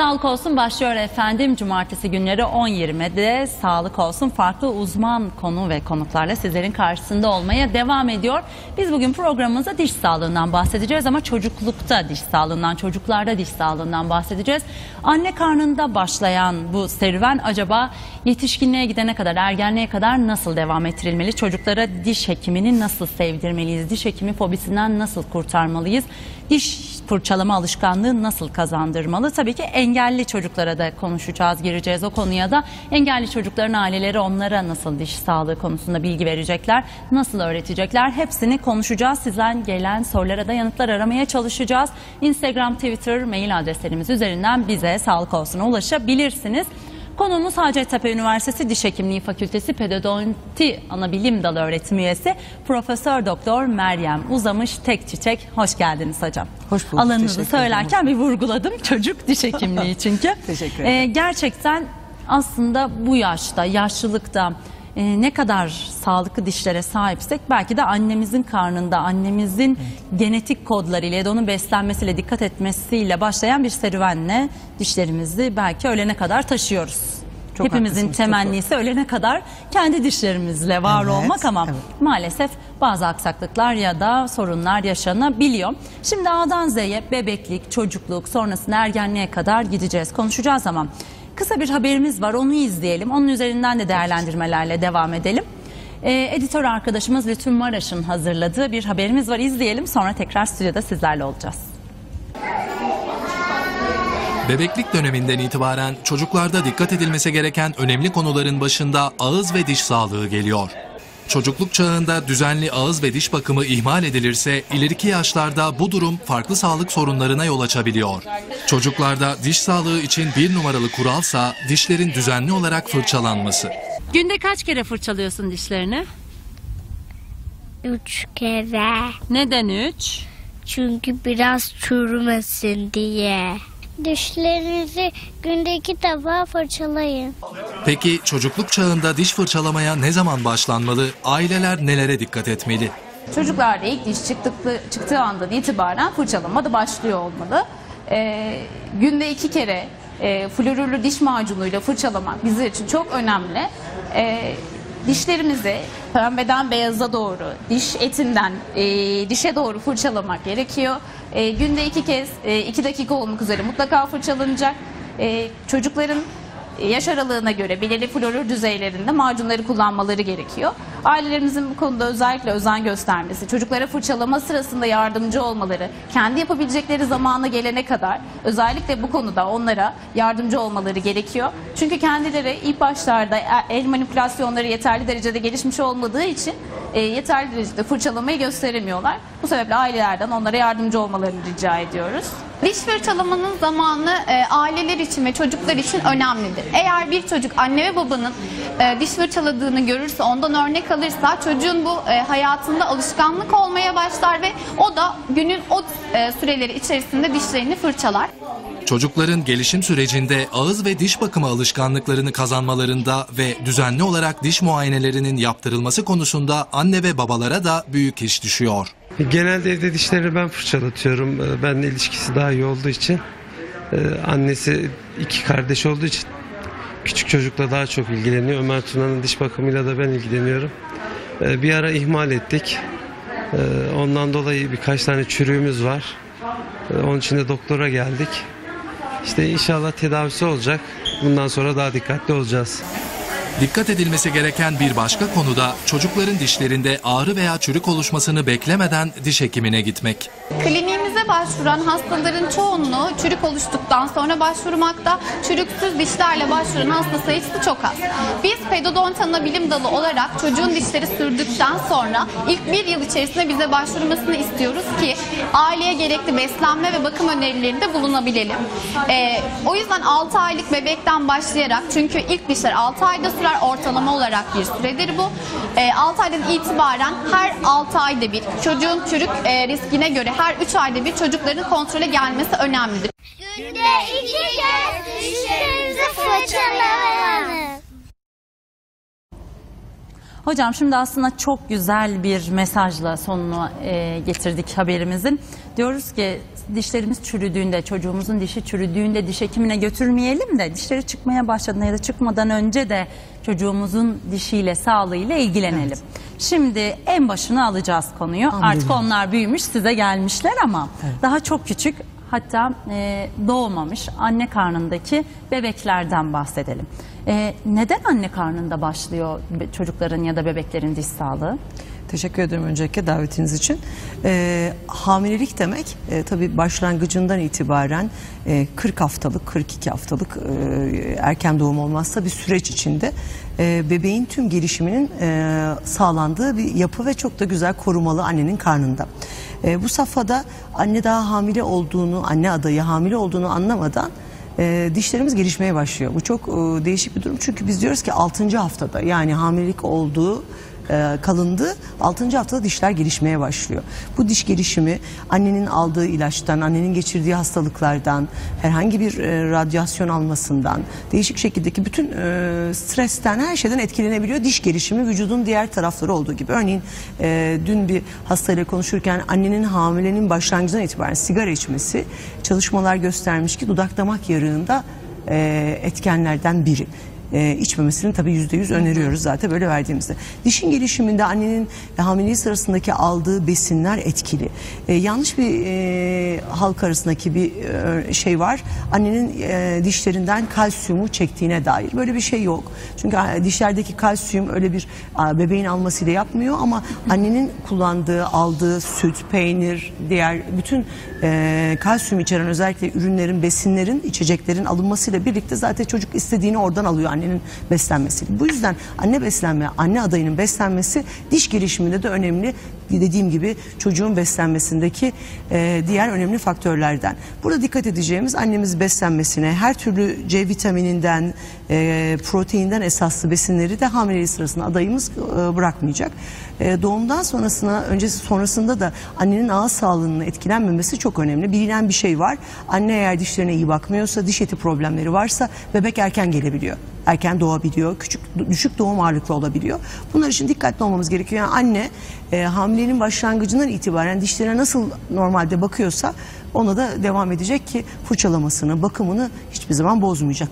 Sağlık olsun başlıyor efendim. Cumartesi günleri 10.20'de sağlık olsun farklı uzman konu ve konuklarla sizlerin karşısında olmaya devam ediyor. Biz bugün programımızda diş sağlığından bahsedeceğiz ama çocuklukta diş sağlığından, çocuklarda diş sağlığından bahsedeceğiz. Anne karnında başlayan bu serüven acaba yetişkinliğe gidene kadar, ergenliğe kadar nasıl devam ettirilmeli? Çocuklara diş hekimini nasıl sevdirmeliyiz? Diş hekimi fobisinden nasıl kurtarmalıyız? Diş fırçalama alışkanlığı nasıl kazandırmalı? Tabii ki engelli çocuklara da konuşacağız, gireceğiz o konuya da. Engelli çocukların aileleri onlara nasıl diş sağlığı konusunda bilgi verecekler, nasıl öğretecekler? Hepsini konuşacağız. Sizden gelen sorulara da yanıtlar aramaya çalışacağız. Instagram, Twitter, mail adreslerimiz üzerinden bize sağlık olsuna ulaşabilirsiniz. Konuğumuz Hacettepe Üniversitesi Diş Hekimliği Fakültesi Pedodonti Anabilim Dalı öğretim üyesi Profesör Doktor Meryem Uzamış Tek Çiçek. Hoş geldiniz hocam. Hoş bulduk, Alanınızı söylerken bir vurguladım. Çocuk diş hekimliği çünkü. Teşekkür Ee, gerçekten aslında bu yaşta, yaşlılıkta e, ne kadar sağlıklı dişlere sahipsek belki de annemizin karnında, annemizin genetik kodlarıyla ya da onun beslenmesiyle, dikkat etmesiyle başlayan bir serüvenle dişlerimizi belki ölene kadar taşıyoruz. Çok Hepimizin haklısınız, çok temennisi ölene kadar kendi dişlerimizle var Evet, olmak ama evet. maalesef bazı aksaklıklar ya da sorunlar yaşanabiliyor. Şimdi A'dan Z'ye bebeklik, çocukluk, sonrasında ergenliğe kadar gideceğiz, konuşacağız ama kısa bir haberimiz var onu izleyelim. Onun üzerinden de değerlendirmelerle devam edelim. Ee, editör arkadaşımız Lütfü Maraş'ın hazırladığı bir haberimiz var. İzleyelim sonra tekrar stüdyoda sizlerle olacağız. Bebeklik döneminden itibaren çocuklarda dikkat edilmesi gereken önemli konuların başında ağız ve diş sağlığı geliyor. Çocukluk çağında düzenli ağız ve diş bakımı ihmal edilirse ileriki yaşlarda bu durum farklı sağlık sorunlarına yol açabiliyor. Çocuklarda diş sağlığı için bir numaralı kuralsa dişlerin düzenli olarak fırçalanması. Günde kaç kere fırçalıyorsun dişlerini? Üç kere. Neden 3? Çünkü biraz çürümesin diye. Dişlerinizi günde iki defa fırçalayın. Peki çocukluk çağında diş fırçalamaya ne zaman başlanmalı? Aileler nelere dikkat etmeli? Çocuklarda ilk diş çıktıklı, çıktığı andan itibaren fırçalama da başlıyor olmalı. Ee, günde iki kere e, florürlü diş macunuyla fırçalamak bizler için çok önemli. Ee, dişlerimizi pembeden beyaza doğru, diş etinden e, dişe doğru fırçalamak gerekiyor. E, günde iki kez, e, iki dakika olmak üzere mutlaka fırçalanacak. E, çocukların yaş aralığına göre belirli florür düzeylerinde macunları kullanmaları gerekiyor. Ailelerimizin bu konuda özellikle özen göstermesi, çocuklara fırçalama sırasında yardımcı olmaları, kendi yapabilecekleri zamana gelene kadar özellikle bu konuda onlara yardımcı olmaları gerekiyor. Çünkü kendileri ilk başlarda el manipülasyonları yeterli derecede gelişmiş olmadığı için e, yeterli derecede fırçalamayı gösteremiyorlar. Bu sebeple ailelerden onlara yardımcı olmalarını rica ediyoruz. Diş fırçalamanın zamanı e, aileler için ve çocuklar için önemlidir. Eğer bir çocuk anne ve babanın e, diş fırçaladığını görürse, ondan örnek alırsa çocuğun bu e, hayatında alışkanlık olmaya başlar ve o da günün o e, süreleri içerisinde dişlerini fırçalar. Çocukların gelişim sürecinde ağız ve diş bakımı alışkanlıklarını kazanmalarında ve düzenli olarak diş muayenelerinin yaptırılması konusunda anne ve babalara da büyük iş düşüyor. Genelde evde dişleri ben fırçalatıyorum. Ee, Benimle ilişkisi daha iyi olduğu için. Ee, Annesi iki kardeş olduğu için küçük çocukla daha çok ilgileniyor. Ömer Tuna'nın diş bakımıyla da ben ilgileniyorum. Ee, Bir ara ihmal ettik. Ee, Ondan dolayı birkaç tane çürüğümüz var. Onun için de doktora geldik. İşte inşallah tedavisi olacak. Bundan sonra daha dikkatli olacağız. Dikkat edilmesi gereken bir başka konu da çocukların dişlerinde ağrı veya çürük oluşmasını beklemeden diş hekimine gitmek. Kliniğimize başvuran hastaların çoğunluğu çürük oluştuktan sonra başvurmakta. Çürüksüz dişlerle başvuran hasta sayısı çok az. Biz pedodont anabilim dalı olarak çocuğun dişleri sürdükten sonra ilk bir yıl içerisinde bize başvurmasını istiyoruz ki aileye gerekli beslenme ve bakım önerilerinde bulunabilelim. Ee, o yüzden 6 aylık bebekten başlayarak çünkü ilk dişler 6 ayda sürer ortalama olarak bir süredir bu. Ee, 6 aydan itibaren her 6 ayda bir çocuğun çürük e, riskine göre her 3 ayda bir çocukların kontrole gelmesi önemlidir. Günde iki kez dişlerinizi fırçalayın. Hocam şimdi aslında çok güzel bir mesajla sonunu e, getirdik haberimizin. Diyoruz ki dişlerimiz çürüdüğünde, çocuğumuzun dişi çürüdüğünde diş hekimine götürmeyelim de dişleri çıkmaya başladığında ya da çıkmadan önce de çocuğumuzun dişiyle, sağlığıyla ilgilenelim. Şimdi en başına alacağız konuyu. Artık onlar büyümüş, size gelmişler ama daha çok küçük hatta e, doğmamış anne karnındaki bebeklerden bahsedelim. E, neden anne karnında başlıyor çocukların ya da bebeklerin diş sağlığı? Teşekkür ederim öncelikle davetiniz için. Ee, hamilelik demek e, tabii başlangıcından itibaren e, 40 haftalık, 42 haftalık e, erken doğum olmazsa bir süreç içinde e, bebeğin tüm gelişiminin e, sağlandığı bir yapı ve çok da güzel korumalı annenin karnında. E, bu safhada anne daha hamile olduğunu, anne adayı hamile olduğunu anlamadan e, dişlerimiz gelişmeye başlıyor. Bu çok e, değişik bir durum çünkü biz diyoruz ki 6. haftada yani hamilelik olduğu e, kalındı. 6. haftada dişler gelişmeye başlıyor. Bu diş gelişimi annenin aldığı ilaçtan, annenin geçirdiği hastalıklardan, herhangi bir e, radyasyon almasından, değişik şekildeki bütün e, stresten, her şeyden etkilenebiliyor. Diş gelişimi vücudun diğer tarafları olduğu gibi. Örneğin dün bir hastayla konuşurken annenin hamilenin başlangıcından itibaren sigara içmesi çalışmalar göstermiş ki dudak damak yarığında etkenlerden biri e, içmemesini tabii yüzde yüz öneriyoruz zaten böyle verdiğimizde. Dişin gelişiminde annenin hamileliği sırasındaki aldığı besinler etkili. E, yanlış bir e, halk arasındaki bir e, şey var. Annenin e, dişlerinden kalsiyumu çektiğine dair. Böyle bir şey yok. Çünkü e, dişlerdeki kalsiyum öyle bir e, bebeğin almasıyla yapmıyor ama annenin kullandığı, aldığı süt, peynir, diğer bütün e, kalsiyum içeren özellikle ürünlerin, besinlerin, içeceklerin alınmasıyla birlikte zaten çocuk istediğini oradan alıyor annenin beslenmesiyle. Bu yüzden anne beslenme, anne adayının beslenmesi diş gelişiminde de önemli. Dediğim gibi çocuğun beslenmesindeki e, diğer önemli faktörlerden. Burada dikkat edeceğimiz annemiz beslenmesine her türlü C vitamininden, e, proteinden esaslı besinleri de hamileliği sırasında adayımız e, bırakmayacak. E, doğumdan sonrasına, öncesi sonrasında da annenin ağız sağlığının etkilenmemesi çok önemli. Bilinen bir şey var. Anne eğer dişlerine iyi bakmıyorsa, diş eti problemleri varsa bebek erken gelebiliyor. Erken doğabiliyor, küçük düşük doğum ağırlıklı olabiliyor. Bunlar için dikkatli olmamız gerekiyor. Yani anne e, hamileliğin başlangıcından itibaren dişlerine nasıl normalde bakıyorsa ona da devam edecek ki fırçalamasını, bakımını hiçbir zaman bozmayacak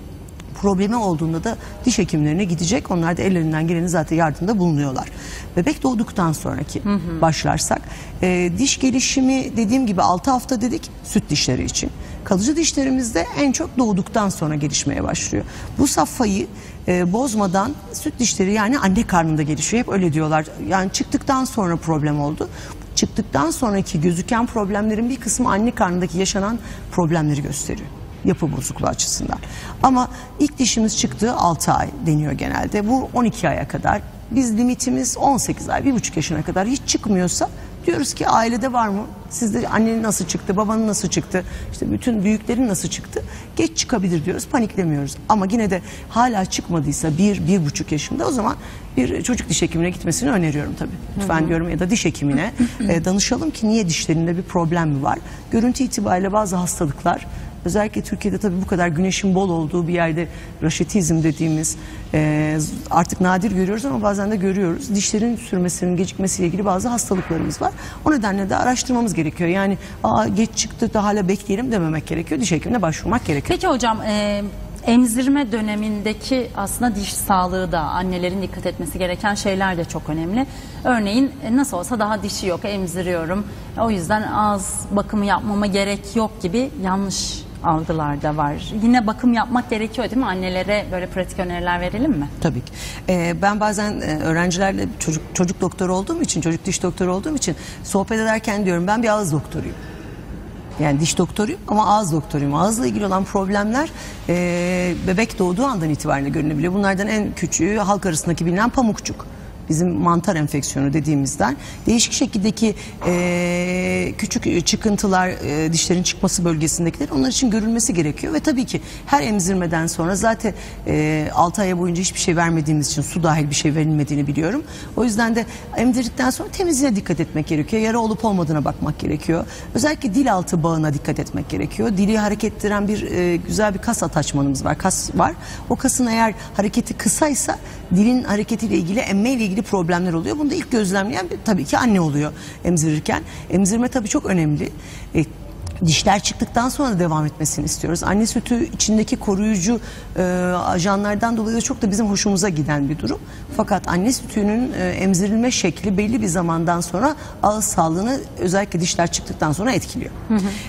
problemi olduğunda da diş hekimlerine gidecek. Onlar da ellerinden gelenin zaten yardımda bulunuyorlar. Bebek doğduktan sonraki başlarsak e, diş gelişimi dediğim gibi 6 hafta dedik süt dişleri için. Kalıcı dişlerimizde en çok doğduktan sonra gelişmeye başlıyor. Bu safhayı e, bozmadan süt dişleri yani anne karnında gelişiyor. Hep öyle diyorlar. Yani çıktıktan sonra problem oldu. Çıktıktan sonraki gözüken problemlerin bir kısmı anne karnındaki yaşanan problemleri gösteriyor yapı bozukluğu açısından. Ama ilk dişimiz çıktığı 6 ay deniyor genelde. Bu 12 aya kadar. Biz limitimiz 18 ay, 1,5 yaşına kadar hiç çıkmıyorsa diyoruz ki ailede var mı? Sizde annenin nasıl çıktı, babanın nasıl çıktı, işte bütün büyüklerin nasıl çıktı? Geç çıkabilir diyoruz, paniklemiyoruz. Ama yine de hala çıkmadıysa bir, bir buçuk yaşında o zaman bir çocuk diş hekimine gitmesini öneriyorum tabii. Lütfen diyorum ya da diş hekimine e, danışalım ki niye dişlerinde bir problem mi var? Görüntü itibariyle bazı hastalıklar Özellikle Türkiye'de tabii bu kadar güneşin bol olduğu bir yerde raşitizm dediğimiz e, artık nadir görüyoruz ama bazen de görüyoruz. Dişlerin sürmesinin gecikmesiyle ilgili bazı hastalıklarımız var. O nedenle de araştırmamız gerekiyor. Yani Aa, geç çıktı da hala bekleyelim dememek gerekiyor. Diş hekimine başvurmak gerekiyor. Peki hocam e, emzirme dönemindeki aslında diş sağlığı da annelerin dikkat etmesi gereken şeyler de çok önemli. Örneğin e, nasıl olsa daha dişi yok emziriyorum. O yüzden ağız bakımı yapmama gerek yok gibi yanlış algılar da var. Yine bakım yapmak gerekiyor değil mi? Annelere böyle pratik öneriler verelim mi? Tabii ki. Ee, ben bazen e, öğrencilerle çocuk çocuk doktoru olduğum için, çocuk diş doktoru olduğum için sohbet ederken diyorum ben bir ağız doktoruyum. Yani diş doktoruyum ama ağız doktoruyum. Ağızla ilgili olan problemler e, bebek doğduğu andan itibaren görünebiliyor. Bunlardan en küçüğü halk arasındaki bilinen pamukçuk. Bizim mantar enfeksiyonu dediğimizden değişik şekildeki e, küçük çıkıntılar e, dişlerin çıkması bölgesindekiler onlar için görülmesi gerekiyor ve tabii ki her emzirmeden sonra zaten e, 6 aya boyunca hiçbir şey vermediğimiz için su dahil bir şey verilmediğini biliyorum. O yüzden de emdirdikten sonra temizliğine dikkat etmek gerekiyor. Yara olup olmadığına bakmak gerekiyor. Özellikle dil altı bağına dikkat etmek gerekiyor. Dili hareket ettiren bir e, güzel bir kas ataçmanımız var. Kas var. O kasın eğer hareketi kısaysa dilin hareketiyle ilgili emme ile ilgili belli problemler oluyor. Bunu da ilk gözlemleyen bir- tabii ki anne oluyor emzirirken. Emzirme tabii çok önemli. E, Dişler çıktıktan sonra da devam etmesini istiyoruz. Anne sütü içindeki koruyucu e, ajanlardan dolayı da çok da bizim hoşumuza giden bir durum. Fakat anne sütünün e, emzirilme şekli belli bir zamandan sonra ağız sağlığını özellikle dişler çıktıktan sonra etkiliyor.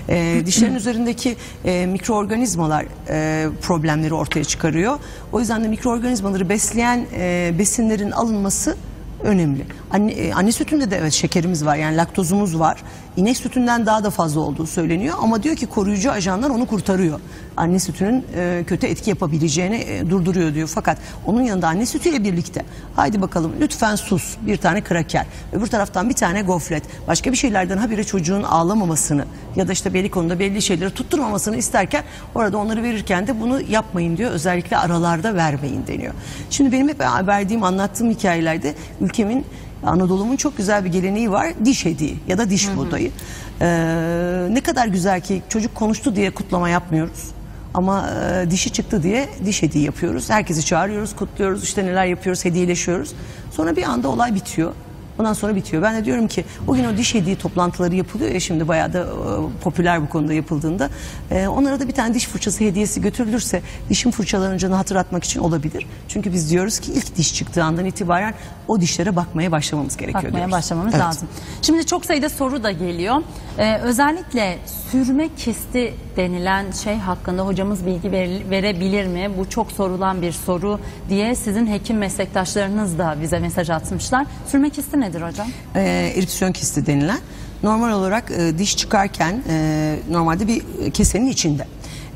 E, dişlerin üzerindeki e, mikroorganizmalar e, problemleri ortaya çıkarıyor. O yüzden de mikroorganizmaları besleyen e, besinlerin alınması önemli. Anne, e, anne sütünde de evet şekerimiz var yani laktozumuz var. İnek sütünden daha da fazla olduğu söyleniyor ama diyor ki koruyucu ajanlar onu kurtarıyor. Anne sütünün e, kötü etki yapabileceğini e, durduruyor diyor. Fakat onun yanında anne sütüyle birlikte haydi bakalım lütfen sus bir tane kraker. Öbür taraftan bir tane gofret. Başka bir şeylerden habire çocuğun ağlamamasını ya da işte belli konuda belli şeyleri tutturmamasını isterken orada onları verirken de bunu yapmayın diyor. Özellikle aralarda vermeyin deniyor. Şimdi benim hep verdiğim anlattığım hikayelerde ülkemin Anadolu'mun çok güzel bir geleneği var. Diş hediği ya da diş buğdayı. Ee, ne kadar güzel ki çocuk konuştu diye kutlama yapmıyoruz. Ama e, dişi çıktı diye diş hediye yapıyoruz. Herkesi çağırıyoruz, kutluyoruz, işte neler yapıyoruz, hediyeleşiyoruz. Sonra bir anda olay bitiyor. Ondan sonra bitiyor. Ben de diyorum ki o gün o diş hediye toplantıları yapılıyor ya şimdi bayağı da e, popüler bu konuda yapıldığında. E, onlara da bir tane diş fırçası hediyesi götürülürse dişin fırçalanacağını hatırlatmak için olabilir. Çünkü biz diyoruz ki ilk diş çıktığı andan itibaren o dişlere bakmaya başlamamız gerekiyor bakmaya diyoruz. başlamamız Evet. lazım. Şimdi çok sayıda soru da geliyor. Ee, özellikle sürme kisti denilen şey hakkında hocamız bilgi ver- verebilir mi? Bu çok sorulan bir soru diye sizin hekim meslektaşlarınız da bize mesaj atmışlar. Sürme kisti nedir hocam? e, eripsiyon kisti denilen normal olarak e, diş çıkarken e, normalde bir kesenin içinde.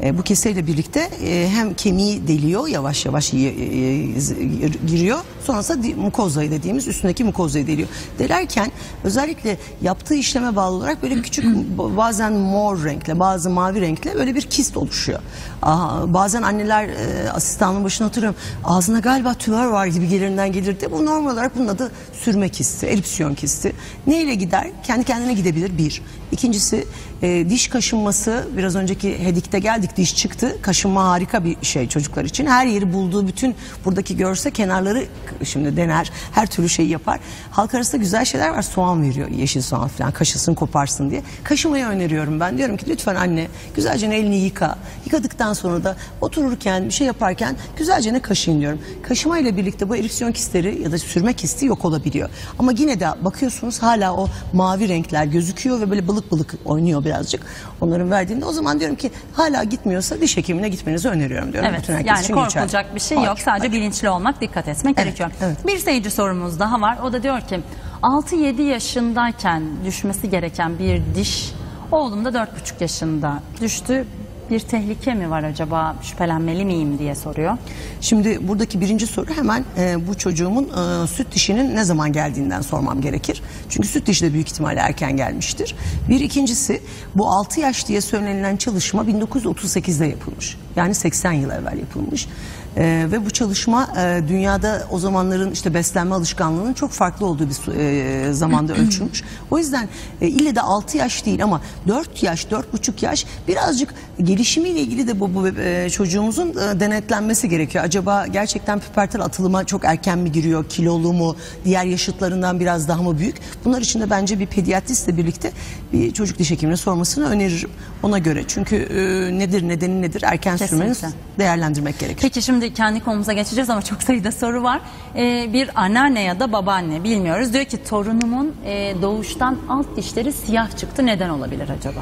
E, bu keseyle birlikte e, hem kemiği deliyor yavaş yavaş y- y- giriyor sonrasında mukozayı dediğimiz üstündeki mukozayı deliyor. Delerken özellikle yaptığı işleme bağlı olarak böyle küçük bazen mor renkle bazı mavi renkle böyle bir kist oluşuyor. Aa, bazen anneler e, asistanın başına oturuyorum ağzına galiba tümör var gibi gelirinden gelir de bu normal olarak bunun adı sürme kisti, eripsiyon kisti. Neyle gider? Kendi kendine gidebilir bir. İkincisi e, diş kaşınması biraz önceki hedikte geldik diş çıktı. Kaşınma harika bir şey çocuklar için. Her yeri bulduğu bütün buradaki görse kenarları şimdi dener. Her türlü şeyi yapar. Halk arasında güzel şeyler var. Soğan veriyor. Yeşil soğan falan kaşısın koparsın diye. Kaşımayı öneriyorum ben. Diyorum ki lütfen anne güzelce elini yıka. Yıkadıktan sonra da otururken bir şey yaparken güzelce ne kaşıyın diyorum. Kaşıma ile birlikte bu eripsiyon kistleri ya da sürme kisti yok olabiliyor. Ama yine de bakıyorsunuz hala o mavi renkler gözüküyor ve böyle balık balık oynuyor birazcık. Onların verdiğinde o zaman diyorum ki hala gitmiyorsa diş hekimine gitmenizi öneriyorum diyorum. Evet Bütün herkes yani için geçerli. korkulacak bir şey Hayır, yok. Sadece hayır. bilinçli olmak, dikkat etmek Evet, gerekiyor. Evet. Bir seyirci sorumuz daha var. O da diyor ki 6-7 yaşındayken düşmesi gereken bir diş oğlum da 4,5 yaşında düştü. Bir tehlike mi var acaba şüphelenmeli miyim diye soruyor. Şimdi buradaki birinci soru hemen e, bu çocuğumun e, süt dişinin ne zaman geldiğinden sormam gerekir. Çünkü süt dişi de büyük ihtimalle erken gelmiştir. Bir ikincisi bu 6 yaş diye söylenilen çalışma 1938'de yapılmış. Yani 80 yıl evvel yapılmış. E, ve bu çalışma e, dünyada o zamanların işte beslenme alışkanlığının çok farklı olduğu bir e, zamanda ölçülmüş. O yüzden e, ille de 6 yaş değil ama 4 yaş, 4,5 yaş birazcık gelişimiyle ilgili de bu, bu e, çocuğumuzun e, denetlenmesi gerekiyor. Acaba gerçekten pubertal atılıma çok erken mi giriyor, kilolu mu, diğer yaşıtlarından biraz daha mı büyük? Bunlar için de bence bir pediatristle birlikte bir çocuk diş hekimine sormasını öneririm ona göre. Çünkü e, nedir, nedeni nedir erken Kesinlikle. sürmeniz değerlendirmek gerekir. Peki şimdi kendi konumuza geçeceğiz ama çok sayıda soru var. Ee, bir anneanne ya da babaanne bilmiyoruz. Diyor ki torunumun e, doğuştan alt dişleri siyah çıktı. Neden olabilir acaba?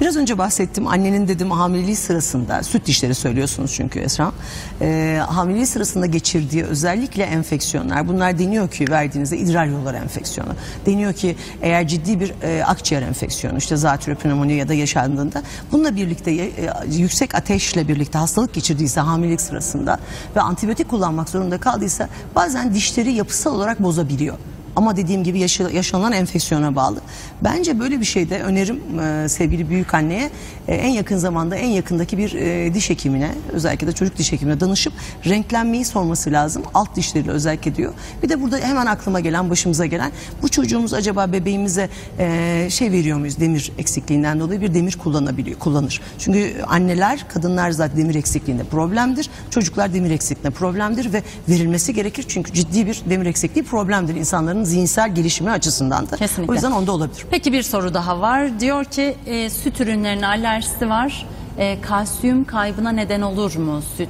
Biraz önce bahsettim annenin dedim hamileliği sırasında süt dişleri söylüyorsunuz çünkü Esra. Ee, hamileliği sırasında geçirdiği özellikle enfeksiyonlar bunlar deniyor ki verdiğinizde idrar yolları enfeksiyonu. Deniyor ki eğer ciddi bir e, akciğer enfeksiyonu işte zatürre ya da yaşandığında bununla birlikte e, yüksek ateşle birlikte hastalık geçirdiyse hamilelik sırasında ve antibiyotik kullanmak zorunda kaldıysa bazen dişleri yapısal olarak bozabiliyor. Ama dediğim gibi yaşı- yaşanılan enfeksiyona bağlı. Bence böyle bir şeyde önerim e, sevgili büyük anneye e, en yakın zamanda en yakındaki bir e, diş hekimine özellikle de çocuk diş hekimine danışıp renklenmeyi sorması lazım. Alt dişleriyle özellikle diyor. Bir de burada hemen aklıma gelen başımıza gelen bu çocuğumuz acaba bebeğimize e, şey veriyor muyuz demir eksikliğinden dolayı bir demir kullanabiliyor kullanır. Çünkü anneler kadınlar zaten demir eksikliğinde problemdir. Çocuklar demir eksikliğinde problemdir ve verilmesi gerekir. Çünkü ciddi bir demir eksikliği problemdir insanların zihinsel gelişimi açısından da. Kesinlikle. O yüzden onda olabilir. Peki bir soru daha var. Diyor ki e, süt ürünlerine alerjisi var. E, kalsiyum kaybına neden olur mu süt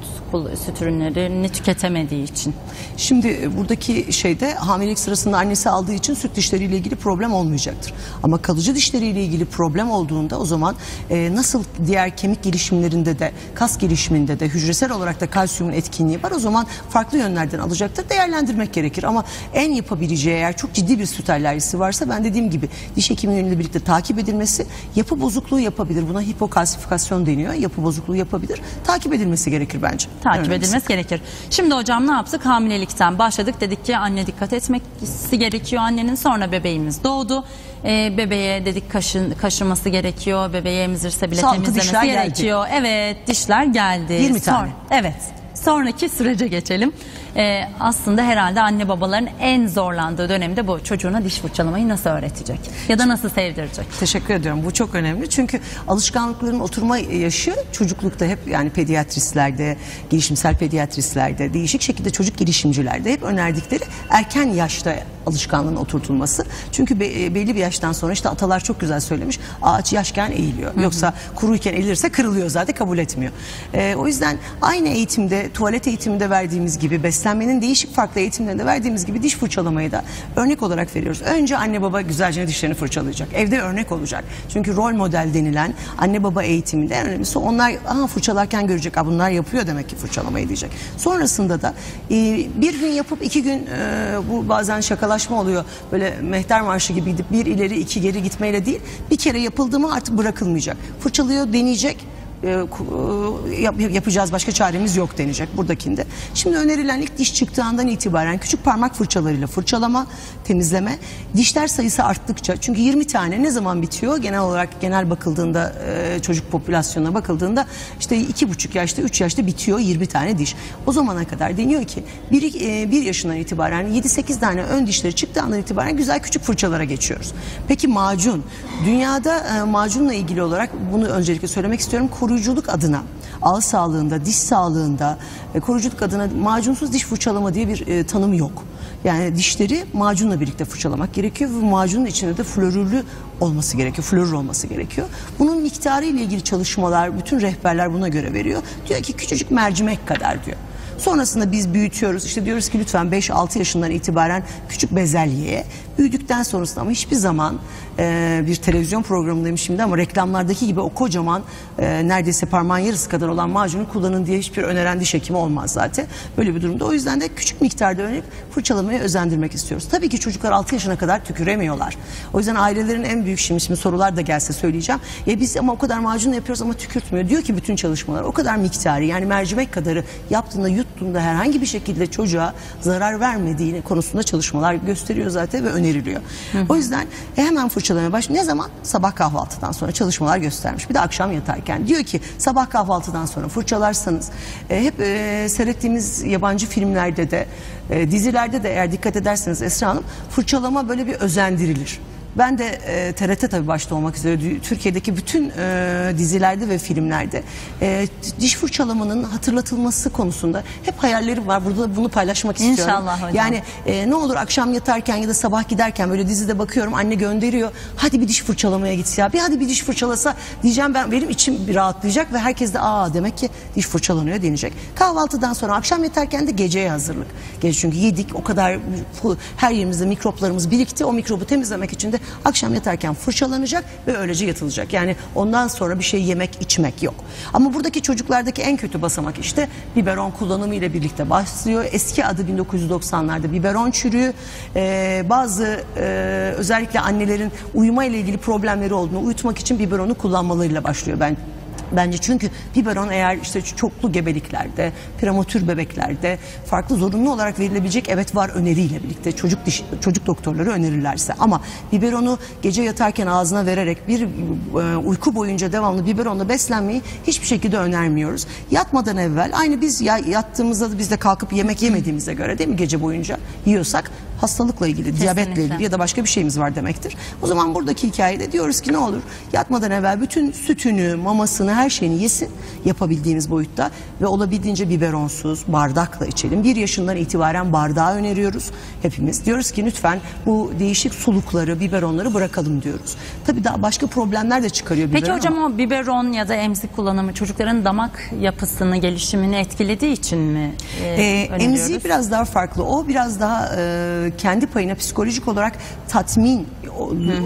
süt ürünlerini tüketemediği için? Şimdi e, buradaki şeyde hamilelik sırasında annesi aldığı için süt dişleriyle ilgili problem olmayacaktır. Ama kalıcı dişleriyle ilgili problem olduğunda o zaman e, nasıl diğer kemik gelişimlerinde de kas gelişiminde de hücresel olarak da kalsiyumun etkinliği var. O zaman farklı yönlerden alacaktır. Değerlendirmek gerekir ama en yapabileceği eğer çok ciddi bir süt alerjisi varsa ben dediğim gibi diş hekiminin birlikte takip edilmesi yapı bozukluğu yapabilir. Buna hipokalsifikasyon deniyor. Yapı bozukluğu yapabilir. Takip edilmesi gerekir bence. Takip Önemlisi. edilmesi gerekir. Şimdi hocam ne yaptık? Hamilelikten başladık. Dedik ki anne dikkat etmesi gerekiyor annenin. Sonra bebeğimiz doğdu. Ee, bebeğe dedik kaşın, kaşıması gerekiyor. Bebeği emzirse bile Sağlıklı temizlemesi dişler geldi. gerekiyor. Evet dişler geldi. 20 tane. evet. Sonraki sürece geçelim. Ee, aslında herhalde anne babaların en zorlandığı dönemde bu. Çocuğuna diş fırçalamayı nasıl öğretecek? Ya da nasıl sevdirecek? Teşekkür ediyorum. Bu çok önemli. Çünkü alışkanlıkların oturma yaşı çocuklukta hep yani pediatristlerde, gelişimsel pediatristlerde, değişik şekilde çocuk gelişimcilerde hep önerdikleri erken yaşta alışkanlığın oturtulması. Çünkü be- belli bir yaştan sonra işte atalar çok güzel söylemiş. Ağaç yaşken eğiliyor. Yoksa kuruyken eğilirse kırılıyor zaten kabul etmiyor. Ee, o yüzden aynı eğitimde, tuvalet eğitiminde verdiğimiz gibi, beslenmenin değişik farklı eğitimlerinde verdiğimiz gibi diş fırçalamayı da örnek olarak veriyoruz. Önce anne baba güzelce dişlerini fırçalayacak. Evde örnek olacak. Çünkü rol model denilen anne baba eğitiminde en önemlisi onlar aha fırçalarken görecek. Aa, bunlar yapıyor demek ki fırçalamayı diyecek. Sonrasında da e, bir gün yapıp iki gün e, bu bazen şakalaşma oluyor. Böyle mehter marşı gibi gidip bir ileri iki geri gitmeyle değil. Bir kere yapıldı mı artık bırakılmayacak. Fırçalıyor deneyecek e, e, yap- yapacağız başka çaremiz yok denecek buradakinde. Şimdi önerilen ilk diş çıktığı andan itibaren küçük parmak fırçalarıyla fırçalama, temizleme. Dişler sayısı arttıkça çünkü 20 tane ne zaman bitiyor? Genel olarak genel bakıldığında e, çocuk popülasyonuna bakıldığında işte 2,5 yaşta 3 yaşta bitiyor 20 tane diş. O zamana kadar deniyor ki 1 bir yaşından itibaren 7-8 tane ön dişleri çıktığı andan itibaren güzel küçük fırçalara geçiyoruz. Peki macun. Dünyada e, macunla ilgili olarak bunu öncelikle söylemek istiyorum. Koruyuculuk adına ağız sağlığında, diş sağlığında e, koruyuculuk adına macunsuz diş fırçalama diye bir e, tanım yok. Yani dişleri macunla birlikte fırçalamak gerekiyor ve macunun içinde de florürlü olması gerekiyor, florür olması gerekiyor. Bunun miktarı ile ilgili çalışmalar, bütün rehberler buna göre veriyor. Diyor ki küçücük mercimek kadar diyor. Sonrasında biz büyütüyoruz. İşte diyoruz ki lütfen 5-6 yaşından itibaren küçük bezelyeye büyüdükten sonrasında ama hiçbir zaman e, bir televizyon programındayım şimdi ama reklamlardaki gibi o kocaman e, neredeyse parmağın yarısı kadar olan macunu kullanın diye hiçbir öneren diş hekimi olmaz zaten. Böyle bir durumda. O yüzden de küçük miktarda önerip fırçalamaya özendirmek istiyoruz. Tabii ki çocuklar 6 yaşına kadar tüküremiyorlar. O yüzden ailelerin en büyük şimdi, şimdi sorular da gelse söyleyeceğim. Ya biz ama o kadar macun yapıyoruz ama tükürtmüyor. Diyor ki bütün çalışmalar o kadar miktarı yani mercimek kadarı yaptığında yuttuğunda herhangi bir şekilde çocuğa zarar vermediğini konusunda çalışmalar gösteriyor zaten ve öneriliyor. O yüzden e, hemen fırçalamaya baş. Ne zaman? Sabah kahvaltıdan sonra çalışmalar göstermiş. Bir de akşam yatarken. Diyor ki sabah kahvaltıdan sonra fırçalarsanız e, hep e, seyrettiğimiz yabancı filmlerde de e, dizilerde de eğer dikkat ederseniz Esra Hanım fırçalama böyle bir özendirilir. Ben de e, TRT tabii başta olmak üzere Türkiye'deki bütün e, dizilerde ve filmlerde e, diş fırçalamanın hatırlatılması konusunda hep hayallerim var. Burada da bunu paylaşmak istiyorum. İnşallah hocam. Yani e, ne olur akşam yatarken ya da sabah giderken böyle dizide bakıyorum anne gönderiyor. Hadi bir diş fırçalamaya git ya. Bir hadi bir diş fırçalasa diyeceğim ben benim içim bir rahatlayacak ve herkes de aa demek ki diş fırçalanıyor deneyecek. Kahvaltıdan sonra akşam yatarken de geceye hazırlık. Gece çünkü yedik o kadar her yerimizde mikroplarımız birikti. O mikrobu temizlemek için de akşam yatarken fırçalanacak ve öylece yatılacak. Yani ondan sonra bir şey yemek içmek yok. Ama buradaki çocuklardaki en kötü basamak işte biberon kullanımı ile birlikte başlıyor. Eski adı 1990'larda biberon çürüğü. Ee, bazı e, özellikle annelerin uyuma ile ilgili problemleri olduğunu uyutmak için biberonu kullanmalarıyla başlıyor. Ben Bence. Çünkü biberon eğer işte çoklu gebeliklerde, prematür bebeklerde farklı zorunlu olarak verilebilecek evet var öneriyle birlikte çocuk diş, çocuk doktorları önerirlerse. Ama biberonu gece yatarken ağzına vererek bir e, uyku boyunca devamlı biberonla beslenmeyi hiçbir şekilde önermiyoruz. Yatmadan evvel aynı biz ya, yattığımızda da biz de kalkıp yemek yemediğimize göre değil mi? Gece boyunca yiyorsak hastalıkla ilgili, diyabetle ilgili ya da başka bir şeyimiz var demektir. O zaman buradaki hikayede diyoruz ki ne olur yatmadan evvel bütün sütünü, mamasını, her şeyini yesin yapabildiğimiz boyutta ve olabildiğince biberonsuz, bardakla içelim. Bir yaşından itibaren bardağı öneriyoruz hepimiz. Diyoruz ki lütfen bu değişik sulukları, biberonları bırakalım diyoruz. Tabii daha başka problemler de çıkarıyor Peki biberon hocam ama- o biberon ya da emzik kullanımı çocukların damak yapısını, gelişimini etkilediği için mi e, Ee, emziği biraz daha farklı. O biraz daha e, kendi payına psikolojik olarak tatmin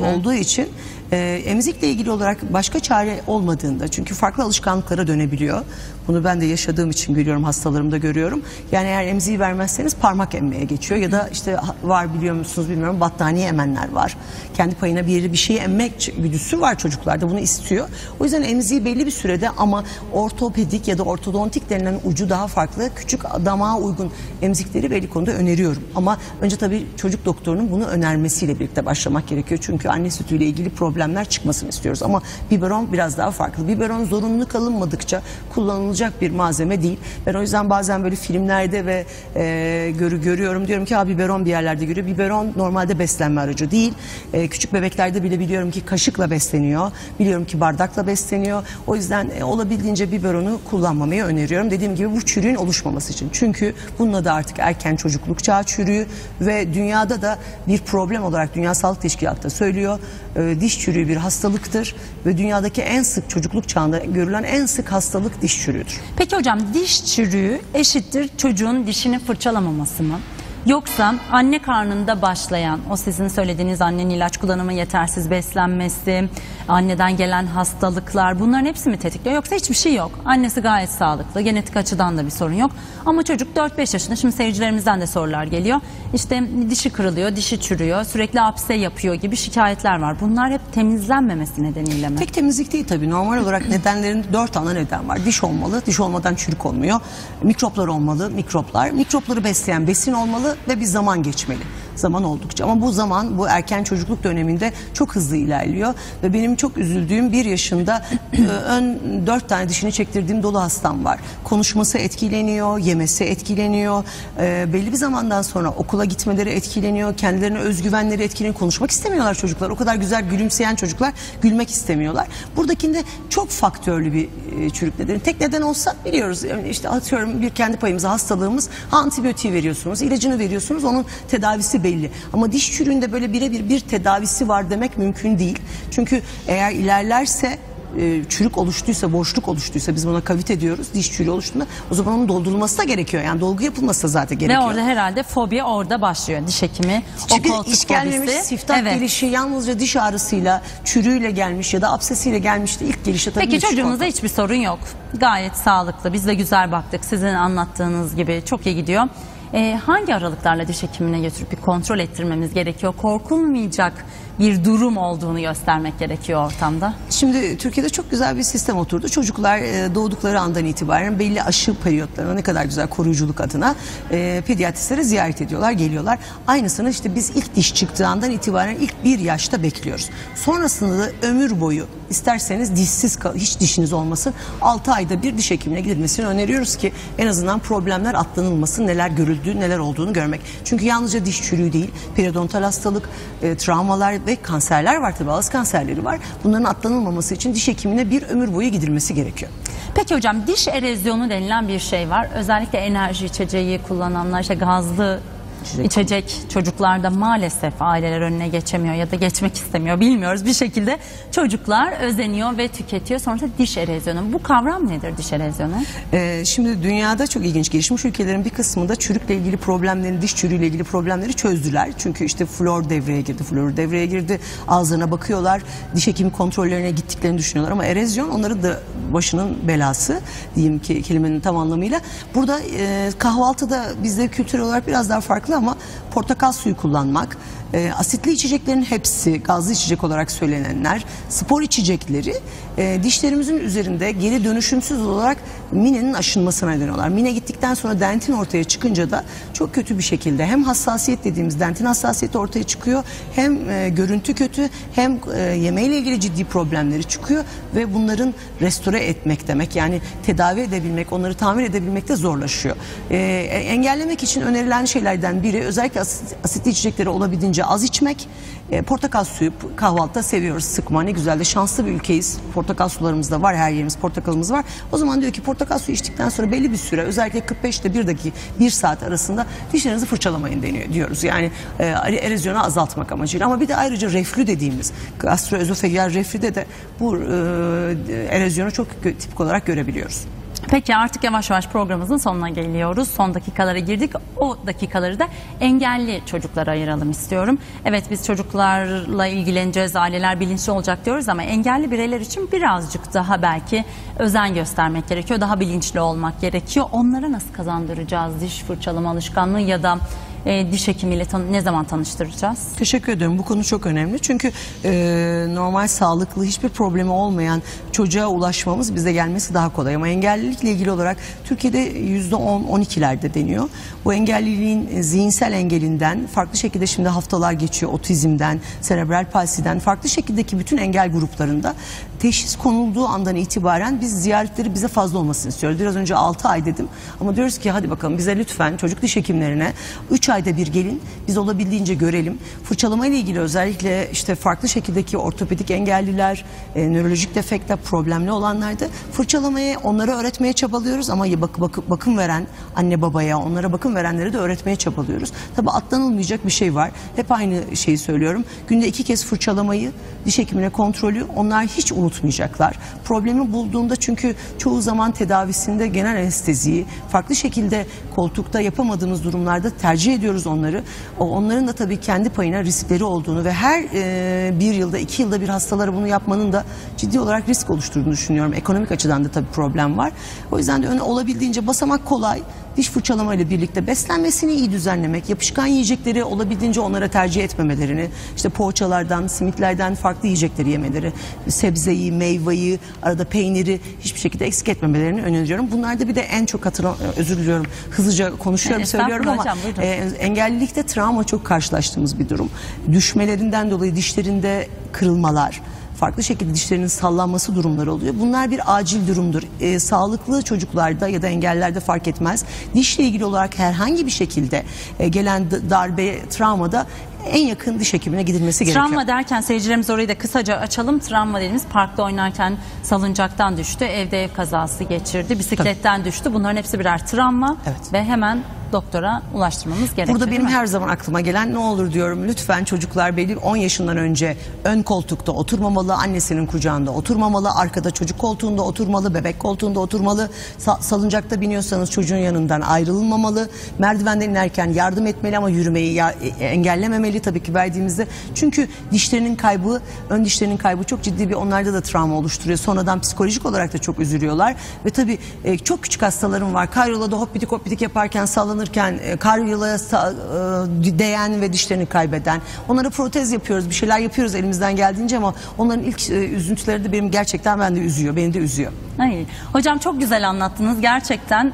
olduğu için e, emzikle ilgili olarak başka çare olmadığında çünkü farklı alışkanlıklara dönebiliyor. Bunu ben de yaşadığım için görüyorum, hastalarımda görüyorum. Yani eğer emziği vermezseniz parmak emmeye geçiyor ya da işte var biliyor musunuz bilmiyorum battaniye emenler var. Kendi payına bir yeri bir şeyi emmek güdüsü var çocuklarda bunu istiyor. O yüzden emziği belli bir sürede ama ortopedik ya da ortodontik denilen ucu daha farklı küçük damağa uygun emzikleri belli konuda öneriyorum. Ama önce tabii çocuk doktorunun bunu önermesiyle birlikte başlamak gerekiyor. Çünkü anne sütüyle ilgili problemler çıkmasını istiyoruz. Ama biberon biraz daha farklı. Biberon zorunlu kalınmadıkça kullanılacak bir malzeme değil. Ben o yüzden bazen böyle filmlerde ve e, görü, görüyorum diyorum ki biberon bir yerlerde görüyor. Biberon normalde beslenme aracı değil. E, küçük bebeklerde bile biliyorum ki kaşıkla besleniyor. Biliyorum ki bardakla besleniyor. O yüzden e, olabildiğince biberonu kullanmamayı öneriyorum. Dediğim gibi bu çürüğün oluşmaması için. Çünkü bununla da artık erken çocukluk çağı çürüğü ve dünyada da bir problem olarak Dünya Sağlık Teşkilatı da söylüyor. E, diş çürüğü bir hastalıktır ve dünyadaki en sık çocukluk çağında görülen en sık hastalık diş çürüğüdür. Peki hocam diş çürüğü eşittir çocuğun dişini fırçalamaması mı? Yoksa anne karnında başlayan o sizin söylediğiniz annenin ilaç kullanımı, yetersiz beslenmesi, anneden gelen hastalıklar bunların hepsi mi tetikliyor? Yoksa hiçbir şey yok. Annesi gayet sağlıklı, genetik açıdan da bir sorun yok. Ama çocuk 4-5 yaşında, şimdi seyircilerimizden de sorular geliyor. İşte dişi kırılıyor, dişi çürüyor, sürekli apse yapıyor gibi şikayetler var. Bunlar hep temizlenmemesi nedeniyle mi? Tek temizlik değil tabii. Normal olarak nedenlerin dört ana neden var. Diş olmalı, diş olmadan çürük olmuyor. Mikroplar olmalı, mikroplar. Mikropları besleyen besin olmalı ve bir zaman geçmeli. Zaman oldukça. Ama bu zaman bu erken çocukluk döneminde çok hızlı ilerliyor. Ve benim çok üzüldüğüm bir yaşında e, ön dört tane dişini çektirdiğim dolu hastam var. Konuşması etkileniyor, yemesi etkileniyor. E, belli bir zamandan sonra okula gitmeleri etkileniyor. Kendilerine özgüvenleri etkileniyor. Konuşmak istemiyorlar çocuklar. O kadar güzel gülümseyen çocuklar gülmek istemiyorlar. Buradakinde çok faktörlü bir e, çürük nedeni. Tek neden olsa biliyoruz. Yani işte atıyorum bir kendi payımıza hastalığımız antibiyotiği veriyorsunuz, ilacını veriyorsunuz. Onun tedavisi belli. Ama diş çürüğünde böyle birebir bir tedavisi var demek mümkün değil. Çünkü eğer ilerlerse e, çürük oluştuysa, boşluk oluştuysa biz buna kavite diyoruz. Diş çürüğü oluştuğunda o zaman onun doldurulması da gerekiyor. Yani dolgu yapılması da zaten Ve gerekiyor. orada herhalde fobi orada başlıyor. Diş hekimi, Çünkü o koltuk iş gelmemiş, fobisi. siftah Evet. gelişi yalnızca diş ağrısıyla, çürüğüyle gelmiş ya da absesiyle gelmişti. İlk gelişte tabii Peki korkma. hiçbir sorun yok. Gayet sağlıklı. Biz de güzel baktık. Sizin anlattığınız gibi çok iyi gidiyor. Ee, hangi aralıklarla diş hekimine götürüp bir kontrol ettirmemiz gerekiyor? Korkulmayacak bir durum olduğunu göstermek gerekiyor ortamda. Şimdi Türkiye'de çok güzel bir sistem oturdu. Çocuklar e, doğdukları andan itibaren belli aşı periyotlarına ne kadar güzel koruyuculuk adına e, pediatristlere ziyaret ediyorlar, geliyorlar. Aynısını işte biz ilk diş çıktığı andan itibaren ilk bir yaşta bekliyoruz. Sonrasında da ömür boyu isterseniz dişsiz hiç dişiniz olmasın 6 ayda bir diş hekimine gidilmesini öneriyoruz ki en azından problemler atlanılmasın, neler görüldüğü, neler olduğunu görmek. Çünkü yalnızca diş çürüğü değil, periodontal hastalık, e, travmalar ve kanserler var tabii ağız kanserleri var. Bunların atlanılmaması için diş hekimine bir ömür boyu gidilmesi gerekiyor. Peki hocam diş erozyonu denilen bir şey var. Özellikle enerji içeceği kullananlar işte gazlı İçecek. içecek çocuklarda maalesef aileler önüne geçemiyor ya da geçmek istemiyor bilmiyoruz bir şekilde çocuklar özeniyor ve tüketiyor sonra diş erozyonu. Bu kavram nedir diş erozyonu? Ee, şimdi dünyada çok ilginç gelişmiş ülkelerin bir kısmında çürükle ilgili problemlerini, diş çürüğüyle ilgili problemleri çözdüler. Çünkü işte flor devreye girdi, flor devreye girdi. Ağızlarına bakıyorlar, diş hekimi kontrollerine gittiklerini düşünüyorlar. Ama erozyon onları da başının belası diyeyim ki kelimenin tam anlamıyla. Burada e, kahvaltıda bizde kültürel olarak biraz daha farklı ama portakal suyu kullanmak, e, asitli içeceklerin hepsi gazlı içecek olarak söylenenler, spor içecekleri e, dişlerimizin üzerinde geri dönüşümsüz olarak minenin aşınmasına neden oluyorlar. Mine gittikten sonra dentin ortaya çıkınca da çok kötü bir şekilde hem hassasiyet dediğimiz dentin hassasiyeti ortaya çıkıyor hem e, görüntü kötü hem e, yemeğiyle ilgili ciddi problemleri çıkıyor ve bunların restore etmek demek yani tedavi edebilmek onları tamir edebilmek de zorlaşıyor. E, engellemek için önerilen şeylerden biri özellikle asit, asitli içecekleri olabildiğince az içmek. E, portakal suyu kahvaltıda seviyoruz sıkma ne güzel de şanslı bir ülkeyiz. Portakal sularımız da var her yerimiz portakalımız var. O zaman diyor ki portakal suyu içtikten sonra belli bir süre özellikle 45 ile 1 dakika 1 saat arasında dişlerinizi fırçalamayın deniyor diyoruz. Yani e, erozyonu azaltmak amacıyla ama bir de ayrıca reflü dediğimiz gastroözofegeal reflüde de bu e, erozyonu çok tipik olarak görebiliyoruz. Peki artık yavaş yavaş programımızın sonuna geliyoruz. Son dakikalara girdik. O dakikaları da engelli çocuklara ayıralım istiyorum. Evet biz çocuklarla ilgileneceğiz, aileler bilinçli olacak diyoruz ama engelli bireyler için birazcık daha belki özen göstermek gerekiyor. Daha bilinçli olmak gerekiyor. Onlara nasıl kazandıracağız diş fırçalama alışkanlığı ya da e, diş hekimiyle ne zaman tanıştıracağız? Teşekkür ederim. Bu konu çok önemli. Çünkü e, normal sağlıklı hiçbir problemi olmayan çocuğa ulaşmamız bize gelmesi daha kolay. Ama engellilikle ilgili olarak Türkiye'de %10-12'lerde deniyor. Bu engelliliğin zihinsel engelinden farklı şekilde şimdi haftalar geçiyor. Otizmden, serebral palsiden farklı şekildeki bütün engel gruplarında teşhis konulduğu andan itibaren biz ziyaretleri bize fazla olmasını istiyoruz. Biraz önce 6 ay dedim ama diyoruz ki hadi bakalım bize lütfen çocuk diş hekimlerine 3 ayda bir gelin biz olabildiğince görelim. Fırçalama ile ilgili özellikle işte farklı şekildeki ortopedik engelliler, e, nörolojik defekte problemli olanlarda fırçalamayı onlara öğretmeye çabalıyoruz ama bak, bak, bakım veren anne babaya onlara bakım verenlere de öğretmeye çabalıyoruz. Tabi atlanılmayacak bir şey var. Hep aynı şeyi söylüyorum. Günde iki kez fırçalamayı, diş hekimine kontrolü onlar hiç unutmayacaklar. Problemi bulduğunda çünkü çoğu zaman tedavisinde genel anesteziyi farklı şekilde koltukta yapamadığımız durumlarda tercih ediyoruz onları. O, onların da tabii kendi payına riskleri olduğunu ve her e, bir yılda iki yılda bir hastalara bunu yapmanın da ciddi olarak risk oluşturduğunu düşünüyorum. Ekonomik açıdan da tabii problem var. O yüzden de öne olabildiğince basamak kolay. Diş fırçalama ile birlikte beslenmesini iyi düzenlemek, yapışkan yiyecekleri olabildiğince onlara tercih etmemelerini, işte poğaçalardan, simitlerden farklı yiyecekleri yemeleri, sebzeyi, meyveyi, arada peyniri hiçbir şekilde eksik etmemelerini öneriyorum. Bunlarda bir de en çok hatırlam özür diliyorum hızlıca konuşuyorum Estağfurullah söylüyorum ama hocam, buyurun. e, engellilikte travma çok karşılaştığımız bir durum. Düşmelerinden dolayı dişlerinde kırılmalar, farklı şekilde dişlerinin sallanması durumları oluyor. Bunlar bir acil durumdur. E, sağlıklı çocuklarda ya da engellilerde fark etmez. Dişle ilgili olarak herhangi bir şekilde e, gelen darbe, travmada en yakın diş hekimine gidilmesi gerekiyor. Travma derken seyircilerimiz orayı da kısaca açalım. Travma dediğimiz parkta oynarken salıncaktan düştü, evde ev kazası geçirdi, bisikletten düştü. Bunların hepsi birer travma Evet. ve hemen doktora ulaştırmamız gerekiyor. Burada benim her zaman aklıma gelen ne olur diyorum lütfen çocuklar belli 10 yaşından önce ön koltukta oturmamalı, annesinin kucağında oturmamalı, arkada çocuk koltuğunda oturmalı, bebek koltuğunda oturmalı, sa- salıncakta biniyorsanız çocuğun yanından ayrılmamalı, merdivenden inerken yardım etmeli ama yürümeyi ya- e- engellememeli tabii ki verdiğimizde. Çünkü dişlerinin kaybı, ön dişlerinin kaybı çok ciddi bir onlarda da travma oluşturuyor. Sonradan psikolojik olarak da çok üzülüyorlar ve tabii e, çok küçük hastalarım var. Karyolada hoppidik hoppidik yaparken sallanırken e, karyolaya e, değen ve dişlerini kaybeden. Onlara protez yapıyoruz, bir şeyler yapıyoruz elimizden geldiğince ama onların ilk e, üzüntüleri de benim gerçekten beni de üzüyor. Beni de üzüyor. Ay, hocam çok güzel anlattınız. Gerçekten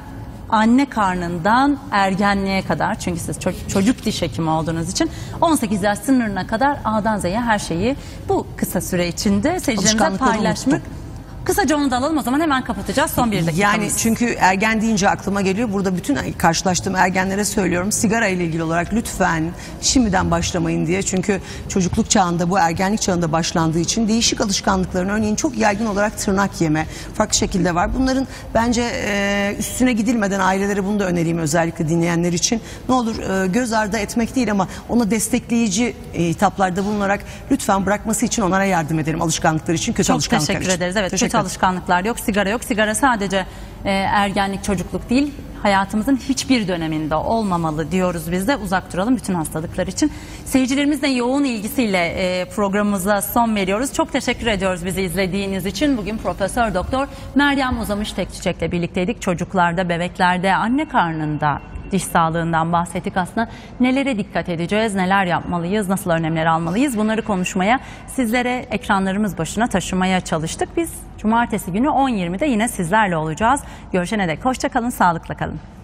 anne karnından ergenliğe kadar çünkü siz ço- çocuk diş hekimi olduğunuz için 18 yaş sınırına kadar A'dan Z'ye her şeyi bu kısa süre içinde seyircilerimize Alışkanlıkları paylaşmak. unuttuk. Kısaca onu da alalım o zaman hemen kapatacağız son bir dakikamız. Yani çünkü ergen deyince aklıma geliyor. Burada bütün karşılaştığım ergenlere söylüyorum. Sigara ile ilgili olarak lütfen şimdiden başlamayın diye. Çünkü çocukluk çağında bu ergenlik çağında başlandığı için değişik alışkanlıkların örneğin çok yaygın olarak tırnak yeme farklı şekilde var. Bunların bence e, üstüne gidilmeden ailelere bunu da önereyim özellikle dinleyenler için. Ne olur e, göz ardı etmek değil ama ona destekleyici e, hitaplarda bulunarak lütfen bırakması için onlara yardım edelim alışkanlıkları için kötü Çok alışkanlıklar teşekkür için. ederiz. Evet Teşekkür kötü alışkanlıklar yok, sigara yok. Sigara sadece e, ergenlik, çocukluk değil. Hayatımızın hiçbir döneminde olmamalı diyoruz biz de. Uzak duralım bütün hastalıklar için. Seyircilerimizle yoğun ilgisiyle e, programımıza son veriyoruz. Çok teşekkür ediyoruz bizi izlediğiniz için. Bugün Profesör Doktor Meryem Uzamış Tekçiçek'le birlikteydik. Çocuklarda, bebeklerde, anne karnında diş sağlığından bahsettik aslında. Nelere dikkat edeceğiz, neler yapmalıyız, nasıl önlemler almalıyız bunları konuşmaya, sizlere ekranlarımız başına taşımaya çalıştık. Biz cumartesi günü 10.20'de yine sizlerle olacağız. Görüşene dek hoşça kalın, sağlıkla kalın.